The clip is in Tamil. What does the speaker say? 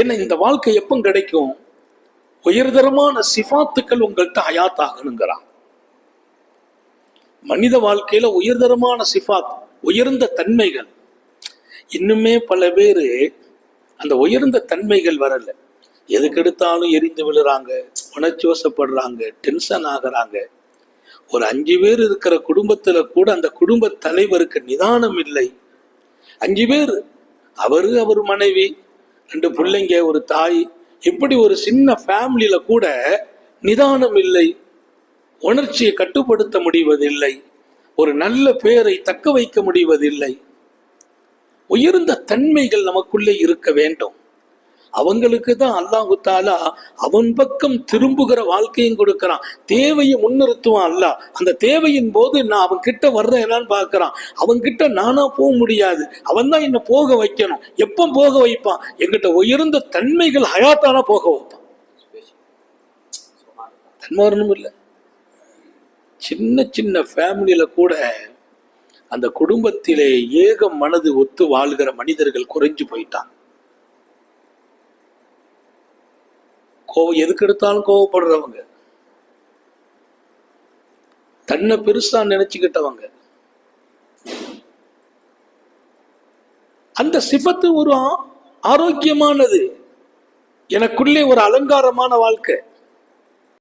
என்ன இந்த வாழ்க்கை எப்போ கிடைக்கும்? உயர்தரமான சிஃபாத்துக்கள் உங்கள்கிட்ட ஹயாத் ஆகணுங்கிறான் மனித வாழ்க்கையில உயர்தரமான சிஃபாத் உயர்ந்த தன்மைகள். இன்னுமே பல பேர் அந்த உயர்ந்த தன்மைகள் வரல. எதுக்கு எடுத்தாலும் எரிந்து விழுறாங்க உணர்ச்சி வசப்படுறாங்க டென்ஷன் ஆகுறாங்க. ஒரு அஞ்சு பேர் இருக்கிற குடும்பத்துல கூட அந்த குடும்ப தலைவருக்கு நிதானம் இல்லை. அஞ்சு பேர் அவரு அவர் மனைவி ரெண்டு பிள்ளைங்க ஒரு தாய். இப்படி ஒரு சின்ன ஃபேமிலியில கூட நிதானம் இல்லை உணர்ச்சியை கட்டுப்படுத்த முடிவதில்லை. ஒரு நல்ல பெயரை தக்க வைக்க முடிவதில்லை. உயர்ந்த தன்மைகள் நமக்குள்ளே இருக்க வேண்டும். அவங்களுக்கு தான் அல்லாஹு தாலா அவன் பக்கம் திரும்புகிற வாழ்க்கையும் கொடுக்கறான். தேவையை முன்னிறுத்துவான் அல்ல அந்த தேவையின் போது நான் அவன் கிட்ட வர்றேன் என்னன்னு பார்க்கறான். அவன் கிட்ட நானா போக முடியாது. அவன் தான் என்னை போக வைக்கணும். எப்போ போக வைப்பான்? எங்கிட்ட உயர்ந்த தன்மைகள் ஹயாத்தானா போக வைப்பான். தன்மாரணம் இல்லை. சின்ன சின்ன ஃபேமிலியில கூட அந்த குடும்பத்திலே ஏக மனது ஒத்து வாழ்கிற மனிதர்கள் குறைஞ்சு போயிட்டான் கோவம் எதுக்கு எடுத்தாலும் கோவப்படுறவங்க தன்னை பெருசா நினைச்சுக்கிட்டவங்க. அந்த சிபத்து ஒரு ஆரோக்கியமானது. எனக்குள்ளே ஒரு அலங்காரமான வாழ்க்கை.